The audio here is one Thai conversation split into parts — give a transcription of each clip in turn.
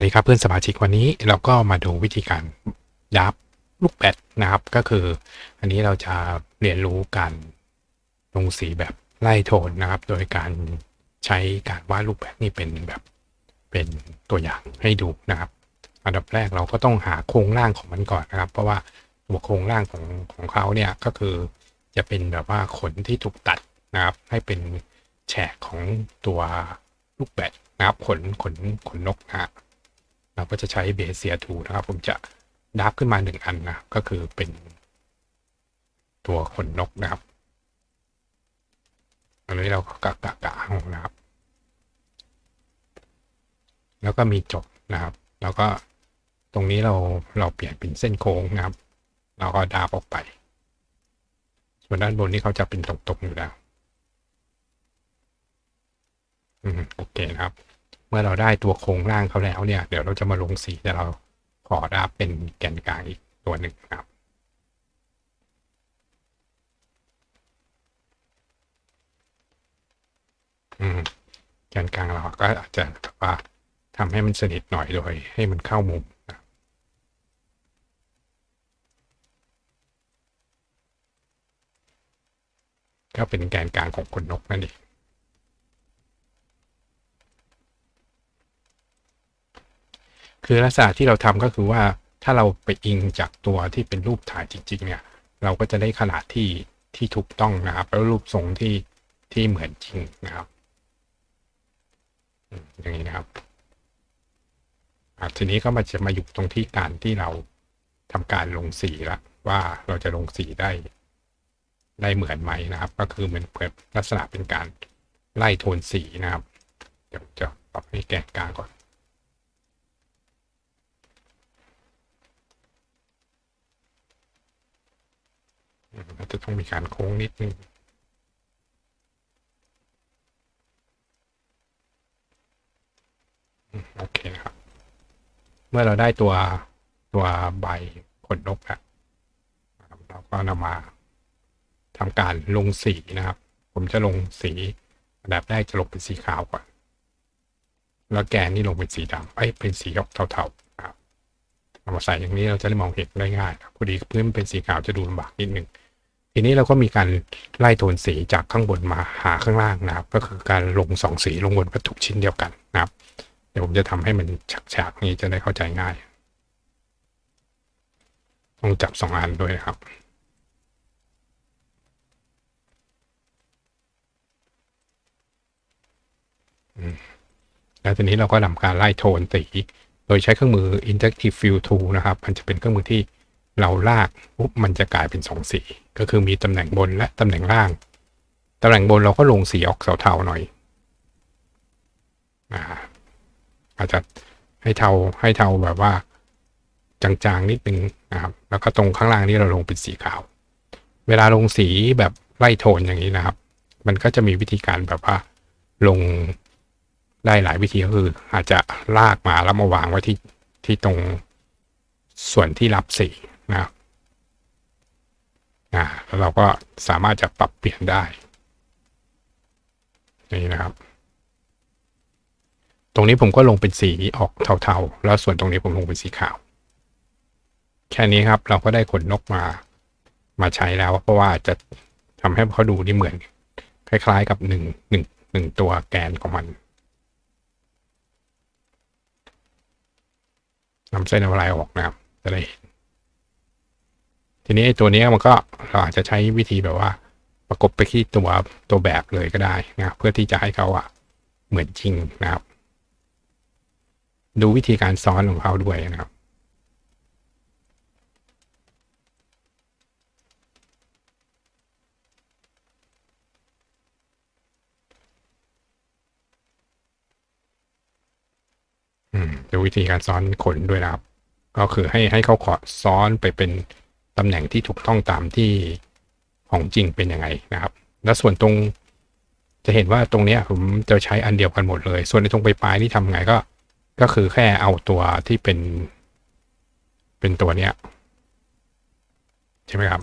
สวัสดีครับเพื่อนสมาชิกวันนี้เราก็มาดูวิธีการดับลูกแบดนะครับ ก็คือ อันนี้เราจะเรียนรู้การลงสีแบบไล่โทนนะครับ โดยการใช้การวาดลูกแบดนี่เป็นแบบเป็นตัวอย่างให้ดูนะครับ อันดับแรกเราก็ต้องหาโครงร่างของมันก่อนนะครับ เพราะว่าตัวโครงร่างของของเขาเนี่ยก็คือจะเป็นแบบว่าขนที่ถูกตัดนะครับ ให้เป็นแฉกของตัวลูกแบดนะครับขนขนขนนกนะฮะ เราก็จะใช้เบสเซียทูนะครับ ผมจะดับขึ้นมาหนึ่งอันนะก็คือเป็นตัวขนนกนะครับอันนี้เราก็กะกะกะนะครับ แล้วก็มีจบนะครับ แล้วก็ตรงนี้เราเราเปลี่ยนเป็นเส้นโค้งนะครับ เราก็ดาบออกไป ส่วนด้านบนนี่เขาจะเป็นตรงๆอยู่แล้ว อืมโอเคนะครับ เมื่อเราได้ตัวโครงร่างเขาแล้วเนี่ยเดี๋ยวเราจะมาลงสีแต่เราขอดับเป็นแกนกลางอีกตัวหนึ่งครับอืมแกนกลางเราก็อาจจะว่าทำให้มันสนิทหน่อยโดยให้มันเข้ามุมนะก็เป็นแกนกลางของขนนกนั่นเอง คือลักษณะที่เราทำก็คือว่าถ้าเราไปอิงจากตัวที่เป็นรูปถ่ายจริง ๆ เนี่ย เราก็จะได้ขนาดที่ที่ถูกต้องนะครับ แล้วรูปทรงที่ที่เหมือนจริงนะครับอย่างนี้นะครับทีนี้ก็มาจะมาอยู่ตรงที่การที่เราทำการลงสีละว่าเราจะลงสีได้ ได้เหมือนไหมนะครับ ก็คือเหมือนเปิดลักษณะเป็นการไล่โทนสีนะครับ เดี๋ยวจะปรับให้แกนกลางก่อน อืมอาจจะต้องมีการโค้งนิดนึงโอเคครับ เมื่อเราได้ตัวตัวใบขนนกแล้วนะครับเราก็นำมาทำการลงสีนะครับ ผมจะลงสีอันดับแรกจะลงเป็นสีขาวก่อน แล้วแกนนี่ลงเป็นสีดำไอ้เป็นสีออกเทาๆนครับเอามาใส่อย่างนี้เราจะได้มองเห็นได้ง่ายครับพอดีพื้นเป็นสีขาวจะดูลำบากนิดนึง ทีนี้เราก็มีการไล่โทนสีจากข้างบนมาหาข้างล่างนะครับ ก็คือการลงสองสีลงบนวัตถุชิ้นเดียวกันนะครับ เดี๋ยวผมจะทำให้มันฉากๆนี้จะได้เข้าใจง่าย ต้องจับสองอันด้วยนะครับแล้วทีนี้เราก็ทำการไล่โทนสี โดยใช้เครื่องมือ Interactive Fill Tool นะครับ มันจะเป็นเครื่องมือที่ เราลากปุ๊บมันจะกลายเป็นสองสีก็คือมีตำแหน่งบนและตำแหน่งล่าง ตำแหน่งบนเราก็ลงสีออกเทาๆหน่อยอ่าอาจจะให้เทาให้เทาแบบว่า จางๆนิดนึงนะครับ แล้วก็ตรงข้างล่างนี่เราลงเป็นสีขาว เวลาลงสีแบบไล่โทนอย่างนี้นะครับ มันก็จะมีวิธีการแบบว่าลงได้หลายวิธีก็คือ อาจจะลากมาแล้วมาวางไว้ที่ที่ตรงส่วนที่รับสี นะครับอ่าแล้วเราก็สามารถจะปรับเปลี่ยนได้ นี่นะครับ ตรงนี้ผมก็ลงเป็นสีออกเทาๆ แล้วส่วนตรงนี้ผมลงเป็นสีขาว แค่นี้ครับเราก็ได้ขนนกมามาใช้แล้ว เพราะว่าจะทำให้เขาดูนี่เหมือน คล้ายๆกับหนึ่งหนึ่งหนึ่งตัวแกนของมันนำเส้นอะไรออกนะครับจะได้เห็น ทีนี้ไอ้ตัวนี้มันก็เราอาจจะใช้วิธีแบบว่า ประกบไปที่ตัวตัวแบบเลยก็ได้นะเพื่อที่จะให้เขาอะเหมือนจริงนะครับ ดูวิธีการซ้อนของเขาด้วยนะครับดูวิธีการซ้อนขนด้วยนะครับ ก็คือให้ให้เขาขอซ้อนไปเป็น ตำแหน่งที่ถูกต้องตามที่ของจริงเป็นยังไงนะครับ แล้วส่วนตรงจะเห็นว่าตรงนี้ผมจะใช้อันเดียวกันหมดเลย ส่วนในตรงปลายๆนี่ทำไงก็ ก็คือแค่เอาตัวที่เป็น เป็นตัวเนี้ยใช่ไหมครับ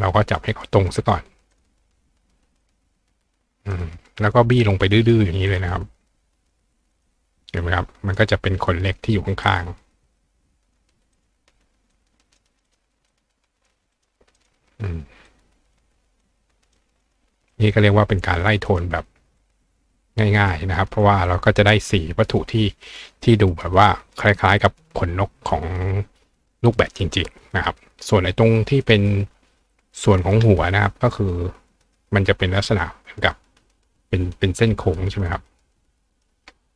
เราก็จับให้เขาตรงซะก่อน อืม แล้วก็บี้ลงไปดื้อๆอย่างนี้เลยนะครับ เห็นไหมครับ มันก็จะเป็นคนเล็กที่อยู่ข้างๆอืม นี่ก็เรียกว่าเป็นการไล่โทนแบบง่าย ๆนะครับ เพราะว่าเราก็จะได้สีวัตถุที่ที่ดูแบบว่าคล้ายๆ กับขนนกของลูกแบดจริง ๆ นะครับ ส่วนไอ้ตรงที่เป็นส่วนของหัวนะครับ ก็คือมันจะเป็นลักษณะเหมือนกับ เป็นเป็นเส้นโค้งใช่ไหมครับ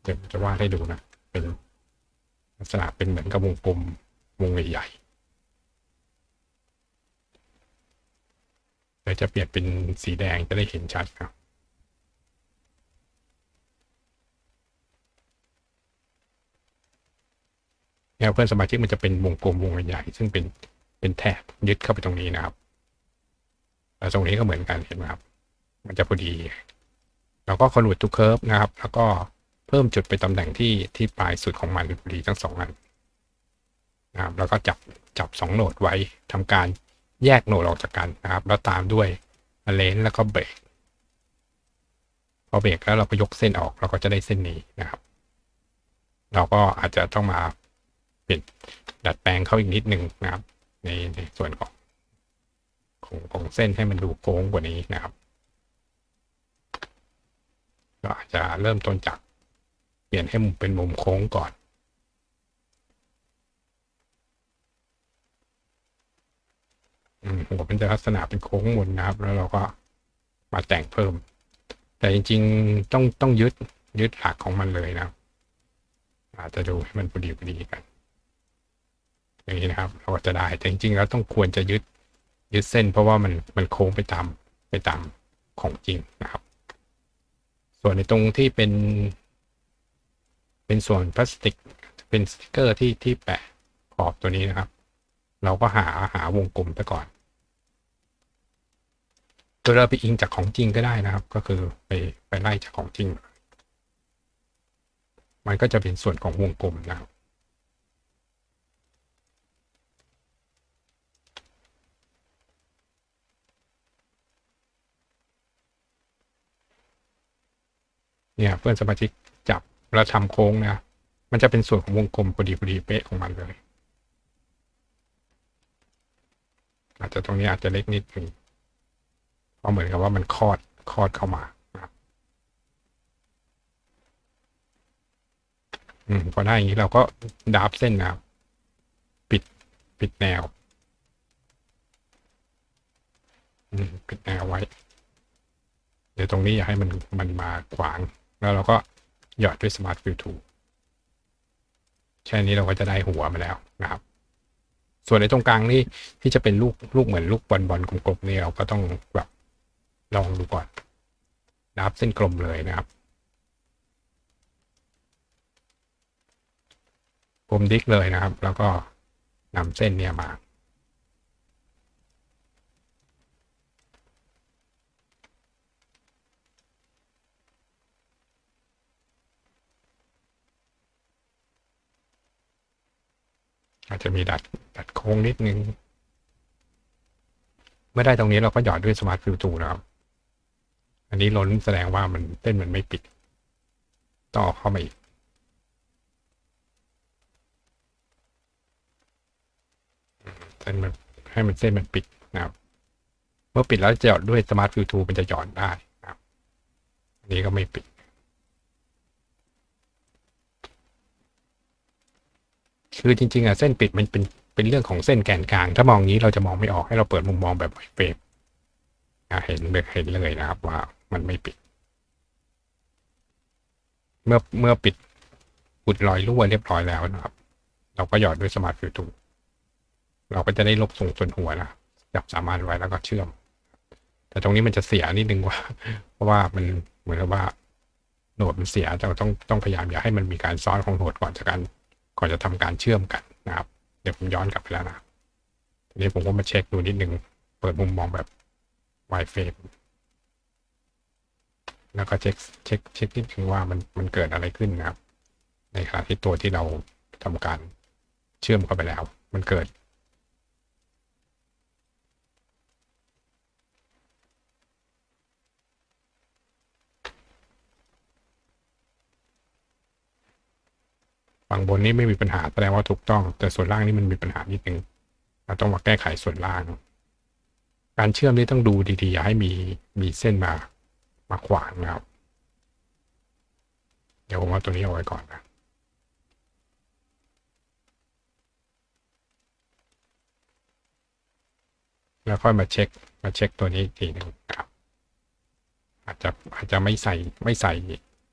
เดี๋ยวจะวาดให้ดูนะ เป็นลักษณะเป็นเหมือนกับวงกลมวงใหญ่ๆ ดี๋ยวจะเปลี่ยนเป็นสีแดงจะได้เห็นชัดครับแนวเพื่อนสมาชิกมันจะเป็นวงกลมวงใหญ่ ซึ่งเป็นเป็นแถบยึดเข้าไปตรงนี้นะครับแล้วตรงนี้ก็เหมือนกันเห็นไหมครับ มันจะพอดีเราก็คอนวิร์ตทุกเคิร์ฟนะครับ แล้วก็เพิ่มจุดไปตำแหน่งที่ที่ปลายสุดของมันพอดีทั้งสองอันนะครับ แล้วก็จับจับสองโหนดไว้ทำการ แยกโหนดออกจากกันนะครับ แล้วตามด้วยเลนแล้วก็เบรกพอเบรกแล้วเราก็ยกเส้นออกเราก็จะได้เส้นนี้นะครับ เราก็อาจจะต้องมาเปลี่ยนดัดแปลงเข้าอีกนิดนึงนะครับ ในในส่วนของของของเส้นให้มันดูโค้งกว่านี้นะครับก็อาจจะเริ่มต้นจากเปลี่ยนให้มุมเป็นมุมโค้งก่อน อืม หัวเป็นจะลักษณะเป็นโค้งมนนะครับ แล้วเราก็มาแต่งเพิ่ม แต่จริงๆต้องต้องยึดยึดหลักของมันเลยนะครับอาจจะดูให้มันพอดีพอดีกัน อย่างนี้นะครับ เราก็จะได้แต่จริงๆแล้วต้องควรจะยึดยึดเส้น เพราะว่ามันมันโค้งไปตามไปตามของจริงนะครับ ส่วนในตรงที่เป็น เป็นส่วนพลาสติก เป็นสติกเกอร์ที่ที่แปะขอบตัวนี้นะครับ เราก็หาหาวงกลมไปก่อน โดยเราไปอิงจากของจริงก็ได้นะครับ ก็คือไปไปไล่จากของจริง มันก็จะเป็นส่วนของวงกลมนะครับเนี่ยเพื่อนสมาชิกจับแล้วทำโค้งนะมันจะเป็นส่วนของวงกลมพอดีพอดีเป๊ะของมันเลย อาจจะตรงนี้อาจจะเล็กนิดหนึ่ง เพราะเหมือนกับว่ามันคลอดคลอดเข้ามาครับอืมพอได้อย่างนี้เราก็ดับเส้นนะครับ ปิดปิดแนว อืมปิดแนวไว้ เดี๋ยวตรงนี้อย่าให้มันมันมาขวาง แล้วเราก็หยอดด้วยสมาร์ทฟิลทูแค่นี้เราก็จะได้หัวมาแล้วนะครับ ส่วนในตรงกลางนี่ที่จะเป็นลูกลูกเหมือนลูกบอลบอลกลมๆนี่เราก็ต้องแบบ ลองดูก่อนนับเส้นกลมเลยนะครับกลมดิกเลยนะครับ แล้วก็นำเส้นเนี่ยมาอาจจะมีดัดดัดโค้งนิดนึง เมื่อได้ตรงนี้เราก็หยอดด้วยสมาร์ทฟิลทูนะครับ อันนี้ล้นแสดงว่ามันเส้นมันไม่ปิด ต่อเข้ามาอีก เส้นมันให้มันเส้นมันปิดนะครับเมื่อปิดแล้วจะหยอดด้วยสมาร์ทฟิลทูมันจะหยอดได้นะครับ อันนี้ก็ไม่ปิดคือจริงๆอะเส้นปิดมันเป็นเป็นเรื่องของเส้นแกนกลาง ถ้ามองนี้เราจะมองไม่ออกให้เราเปิดมุมมองแบบเฟรมเห็นเลยเห็นเลยนะครับว่า มันไม่ปิด เมื่อเมื่อปิดอุดรอยรั่วเรียบร้อยแล้วนะครับ เราก็หยอดด้วยสมาร์ทฟิลทูเราก็จะได้ลบส่งส่วนหัวนะจับสามารถไว้แล้วก็เชื่อม แต่ตรงนี้มันจะเสียนิดนึงว่า เพราะว่ามันเหมือนกับว่าโหนดมันเสียเราต้องต้องพยายามอย่าให้มันมีการซ้อนของโหนดก่อนจากการก่อนจะทำการเชื่อมกันนะครับ เดี๋ยวผมย้อนกลับไปแล้วนะทีนี้ผมก็มาเช็คดูนิดนึง เปิดมุมมองแบบ y f r a m e แล้วก็เช็คเช็คเช็คนิดนึงว่ามันมันเกิดอะไรขึ้นนะครับ ในขณะที่ตัวที่เราทำการเชื่อมเข้าไปแล้ว มันเกิด ฝั่งบนนี่ไม่มีปัญหาแสดงว่าถูกต้อง แต่ส่วนล่างนี่มันมีปัญหานิดนึงเราต้องมาแก้ไขส่วนล่าง การเชื่อมนี่ต้องดูดีๆ อย่าให้มีมีเส้นมา มาขวางนะครับ เดี๋ยวผมเอาตัวนี้เอาไว้ก่อนนะแล้วค่อยมาเช็คมาเช็คตัวนี้อีกทีหนึ่งครับ อาจจะอาจจะไม่ใส่ไม่ใส่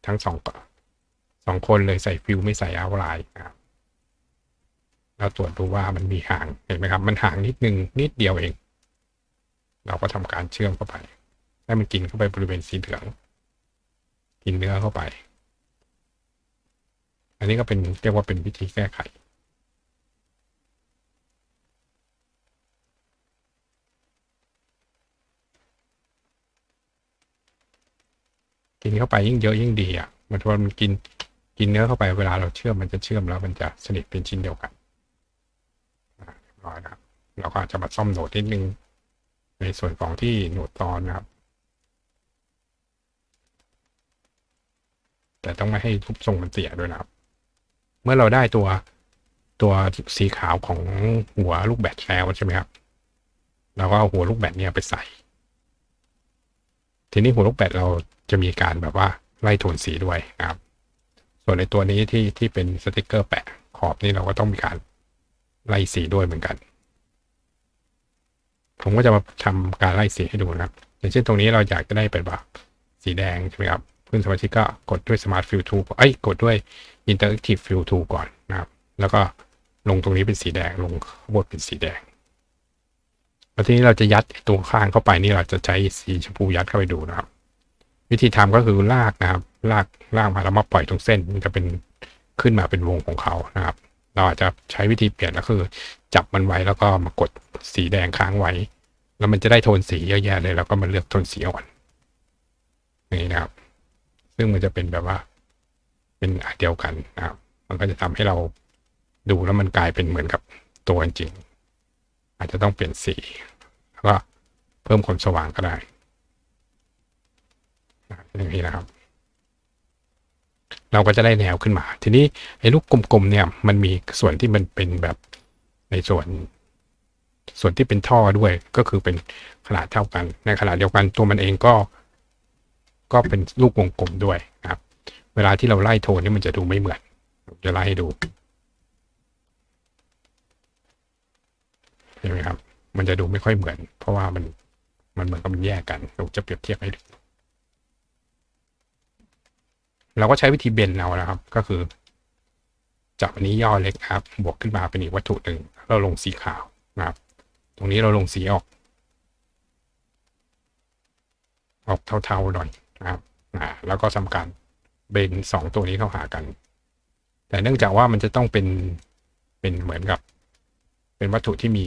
ทั้งสองสองคนเลยใส่ฟิวไม่ใส่เอาไลน์นะครับแล้วตรวจดูว่ามันมีห่างเห็นไหมครับ มันห่างนิดนึงนิดเดียวเอง เราก็ทำการเชื่อมเข้าไป ให้มันกินเข้าไปบริเวณสีเหลือง กินเนื้อเข้าไป อันนี้ก็เป็นเรียกว่าเป็นวิธีแก้ไขกินเข้าไปยิ่งเยอะยิ่งดีอะ มันว่ามันกินกินเนื้อเข้าไปเวลาเราเชื่อมมันจะเชื่อมแล้วมันจะสนิทเป็นชิ้นเดียวกันเรียบร้อยนะครับ เราก็อาจจะมาซ่อมโหนดนิดนึง ในส่วนของที่โหนดตอนนะครับ แต่ต้องไม่ให้ทุบทรงมันเสียด้วยนะครับ เมื่อเราได้ตัวตัวสีขาวของหัวลูกแบตแล้วใช่ไหมครับเราก็เอาหัวลูกแบตเนี่ยไปใส่ ทีนี้หัวลูกแบตเราจะมีการแบบว่าไล่โทนสีด้วยนะครับ ส่วนในตัวนี้ที่ที่เป็นสติกเกอร์แปะขอบนี่เราก็ต้องมีการไล่สีด้วยเหมือนกัน ผมก็จะมาทำการไล่สีให้ดูนะครับ อย่างเช่นตรงนี้เราอยากจะได้เป็นแบบสีแดงใช่ไหมครับ เพื่อนสมาชิกก็กดด้วย Smart Fill Tool เอ้ยกดด้วย Interactive Fill Tool ก่อนนะครับ แล้วก็ลงตรงนี้เป็นสีแดงลงข้างบนเป็นสีแดงแล้วทีนี้เราจะยัดตัวข้างเข้าไปนี่เราจะใช้สีชมพูยัดเข้าไปดูนะครับ วิธีทำก็คือลากนะครับ ลากลากมาแล้วมาปล่อยตรงเส้นมันจะเป็นขึ้นมาเป็นวงของเขานะครับ เราอาจจะใช้วิธีเปลี่ยนก็คือ จับมันไว้แล้วก็มากดสีแดงค้างไว้ แล้วมันจะได้โทนสีเยอะแยะเลย แล้วก็มาเลือกโทนสีอ่อนนี่นะครับ ซึ่งมันจะเป็นแบบว่า เป็นอันเดียวกันนะครับ มันก็จะทำให้เราดูแล้วมันกลายเป็นเหมือนกับตัวจริง อาจจะต้องเปลี่ยนสีแล้วก็เพิ่มความสว่างก็ได้อย่างนี้นะครับ เราก็จะได้แนวขึ้นมา ทีนี้ไอ้ลูกกลมๆเนี่ย มันมีส่วนที่มันเป็นแบบในส่วน ส่วนที่เป็นท่อด้วยก็คือเป็นขนาดเท่ากัน ในขนาดเดียวกันตัวมันเองก็ ก็เป็นลูกวงกลมด้วยนะครับ เวลาที่เราไล่โทนนี่มันจะดูไม่เหมือนจะไล่ให้ดูเห็นไหมครับ มันจะดูไม่ค่อยเหมือน เพราะว่ามันมันเหมือนกับมันแยกกันเราจะเปรียบเทียบให้ดูเราก็ใช้วิธีเบนเอานะครับ ก็คือจับอันนี้ย่อเล็กครับ บวกขึ้นมาเป็นอีกวัตถุหนึ่งเราลงสีขาวนะครับ ตรงนี้เราลงสีออก ออกเทาๆหน่อย นะครับอ่าแล้วก็ทำการเบนสองตัวนี้เข้าหากัน แต่เนื่องจากว่ามันจะต้องเป็นเป็นเหมือนกับ เป็นวัตถุที่มี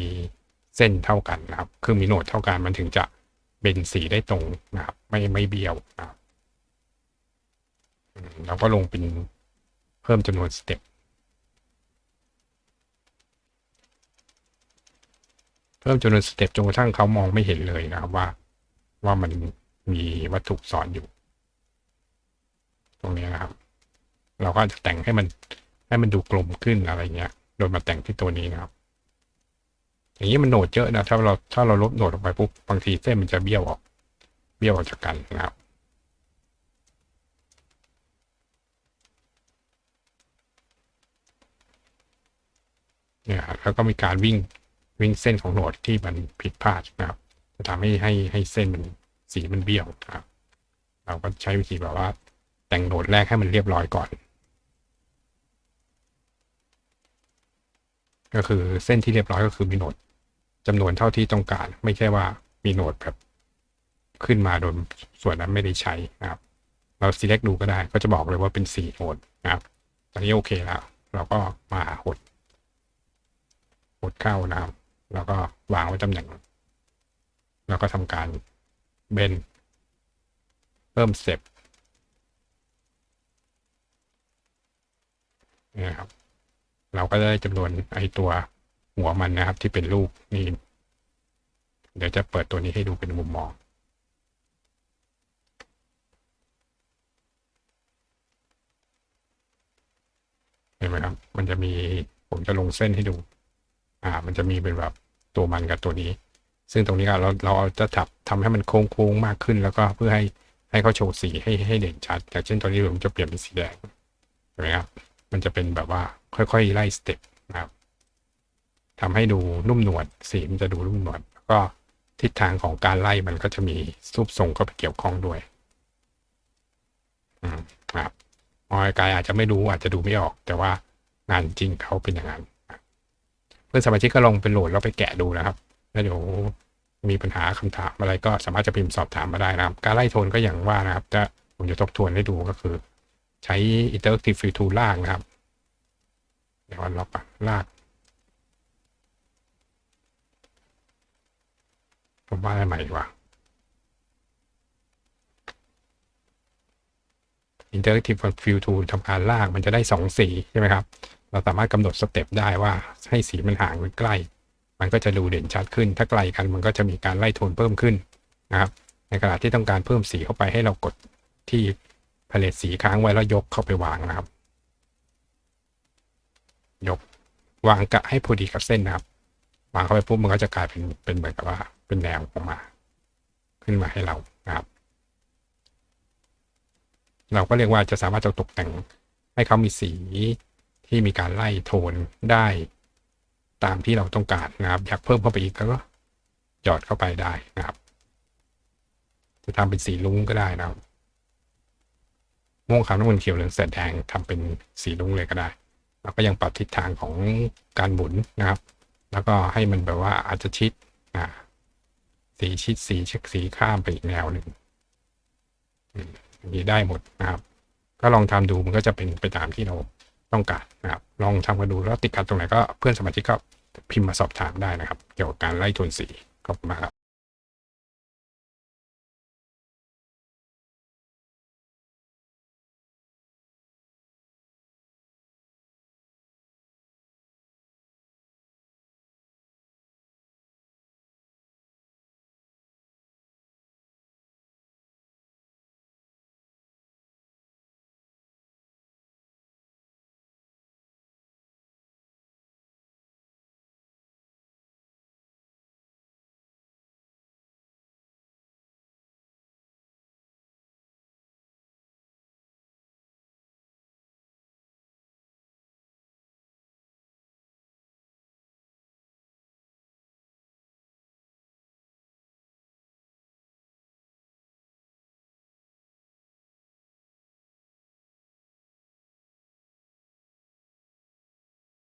เส้นเท่ากันนะครับ คือมีโหนดเท่ากันมันถึงจะเบนสีได้ตรงนะครับ ไม่ไม่เบี้ยวนะครับเราก็ลงเป็นเพิ่มจำนวนสเต็ปเพิ่มจำนวนสเต็ปจนกระทั่งเขามองไม่เห็นเลยนะครับว่าว่ามัน มีวัตถุซ้อนอยู่ ตรงนี้นะครับ เราก็จะแต่งให้มันให้มันดูกลมขึ้นอะไรเงี้ย โดยมาแต่งที่ตัวนี้นะครับ อย่างนี้มันโหนดเยอะนะ ถ้าเราถ้าเราลบโหนดออกไปปุ๊บบางทีเส้นมันจะเบี้ยวออก เบี้ยวออกจากกันนะครับเนี่ยแล้วก็มีการวิ่งวิ่งเส้นของโหนดที่มันผิดพลาดนะครับ จะทำให้ให้ให้เส้นมัน สีมันเบี้ยวครับ เราก็ใช้วิธีแบบว่า แต่งโหนดแรกให้มันเรียบร้อยก่อน ก็คือเส้นที่เรียบร้อยก็คือมีโหนดจำนวนเท่าที่ต้องการ ไม่ใช่ว่ามีโหนดแบบขึ้นมาโดยส่วนนั้นไม่ได้ใช้นะครับ เรา select ดูก็ได้ก็จะบอกเลยว่าเป็นสี่โหนดนะครับตอนนี้โอเคแล้ว เราก็มาหดหดเข้านะครับ แล้วก็วางไว้ตำแหน่ง แล้วก็ทำการ เบน เพิ่มสเต็ปนะครับ เราก็ได้จำนวนไอตัวหัวมันนะครับ ที่เป็นรูปนี่ เดี๋ยวจะเปิดตัวนี้ให้ดูเป็นมุมมองเห็นไหมครับ มันจะมี ผมจะลงเส้นให้ดู อ่า มันจะมีเป็นแบบตัวมันกับตัวนี้ ซึ่งตรงนี้เราเราจะจับทำให้มันโค้งๆมากขึ้น แล้วก็เพื่อให้ให้เขาโชว์สีให้ให้เด่นชัดอย่างเช่นตอนนี้ผมจะเปลี่ยนเป็นสีแดงเห็นไหมครับมันจะเป็นแบบว่าค่อยๆไล่สเต็ปนะครับทำให้ดูนุ่มนวลสีมันจะดูนุ่มนวลแล้วก็ทิศทางของการไล่มันก็จะมีรูปทรงเข้าไปเกี่ยวข้องด้วยอืมครับมอยกายอาจจะไม่รู้อาจจะดูไม่ออก แต่ว่างานจริงเขาเป็นอย่างนั้นเพื่อนสมาชิกก็ลองเป็นโหลดแล้วไปแกะดูนะครับ แล้วเดี๋ยวมีปัญหาคำถามอะไรก็สามารถจะพิมพ์สอบถามมาได้นะครับ การไล่โทนก็อย่างว่านะครับ จะผมจะทบทวนให้ดูก็คือ ใช้ Interactive Fill Tool ลากนะครับ เดี๋ยวล็อกก่อนลาก ผมว่าอะไรใหม่ดีกว่า Interactive Fill Tool ทำการลากมันจะได้สองสีใช่ไหมครับ เราสามารถกำหนดสเต็ปได้ว่าให้สีมันห่างหรือใกล้ มันก็จะดูเด่นชัดขึ้น ถ้าไกลกันมันก็จะมีการไล่โทนเพิ่มขึ้นนะครับ ในขณะที่ต้องการเพิ่มสีเข้าไปให้เรากดที่พาเลตสีค้างไว้แล้วยกเข้าไปวางนะครับ ยกวางกะให้พอดีกับเส้นนะครับ วางเข้าไปปุ๊บมันก็จะกลายเป็นเป็นเหมือนกับว่าเป็นแนวออกมา ขึ้นมาให้เรานะครับ เราก็เรียกว่าจะสามารถจะตกแต่งให้เขามีสีที่มีการไล่โทนได้ ตามที่เราต้องการนะครับอยากเพิ่มเข้าไปอีกก็หยอดเข้าไปได้นะครับ จะทำเป็นสีลุ้งก็ได้นะครับม่วงขาวน้ำเงินเขียวเหลืองแสดแดงทำเป็นสีลุ้งเลยก็ได้ แล้วก็ยังปรับทิศทางของการหมุนนะครับ แล้วก็ให้มันแบบว่าอาจจะชิดอ่าสีชิดสีเช็คสีข้ามไปอีกแนวหนึ่งอืมอย่างนี้ได้หมดนะครับ ก็ลองทำดูมันก็จะเป็นไปตามที่เรา ต้องการนะครับ ลองทำกันดูแล้วติดขัดตรงไหนก็เพื่อนสมาชิกก็พิมพ์มาสอบถามได้นะครับ เกี่ยวกับการไล่ทุนสีขอบคุณมากครับ